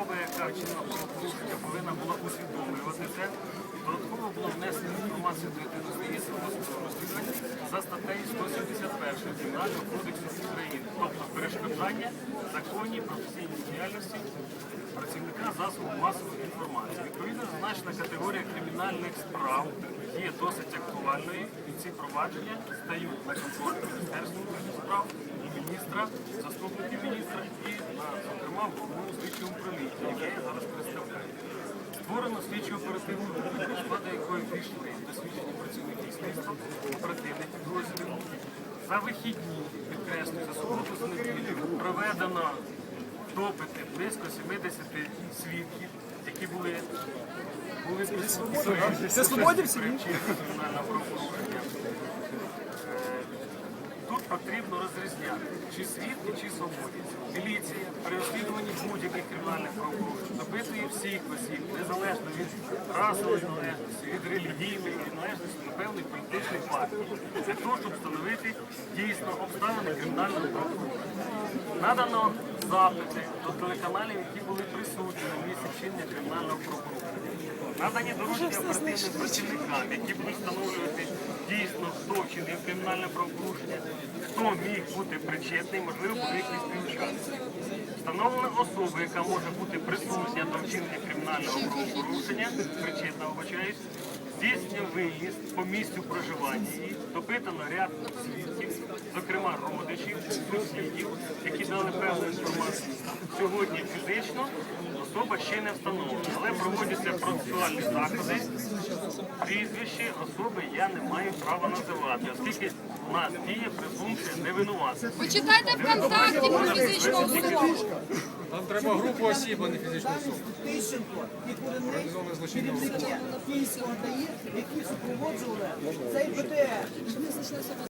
особа, яка вчинила правопорушення, повинна була усвідомлювати це. Додатково було внесено інформацію до єдиного реєстру розслідування за статтею 171 Кримінального кодексу України, тобто перешкоджання законній професійній діяльності працівника засобу масової інформації. Відповідно, зазначена категорія кримінальних справ є досить актуальною, і ці провадження стають на контроль Міністерства справ і міністра, заступників міністра зокрема, в слідчому управлінні, яке я зараз представляю. Створено слідчу оперативну групу, складу якої війшли досвідчені працівники слідства, оперативних підрозділів. За вихідні, підкреслюю, за суботу за неділю проведено допити близько 70 свідків, які були були Це свободі всі? при вчиненні кримінального правопорушення. Е, Тут потрібно розрізняти, чи свідки, чи свободівці. Міліція при розслідуванні будь-яких кримінальних правопорушень допитує всіх осіб, незалежно від расової належності, від релігійної належності до певної політичної партії, для того, щоб встановити дійсно обставини кримінального правопорушення. Надано запити до телеканалів, які були присутні на місці вчинення кримінального правопорушення. Надані доручення оперативним працівникам, які будуть встановлювати дійсно, хто вчинив кримінальне правопорушення, хто міг бути причетний, можливо, були якісь співучасники. Встановлена особа, яка може бути присутня до вчинення кримінального правопорушення, причетна, вибачаюсь, здійснює виїзд по місцю проживання її, допитано ряд свідків, зокрема родичів, сусідів, які дали певну інформацію. Сьогодні фізично особа ще не встановлена, але проводяться процесуальні заходи. Прізвище особи я не маю права називати, оскільки у нас діє презумпція невинуватості. Почитайте ВКонтакті про фізичну особу. Нам треба групу осіб, а не фізичну особу. Київського ДАІ, які супроводжували цей БТР.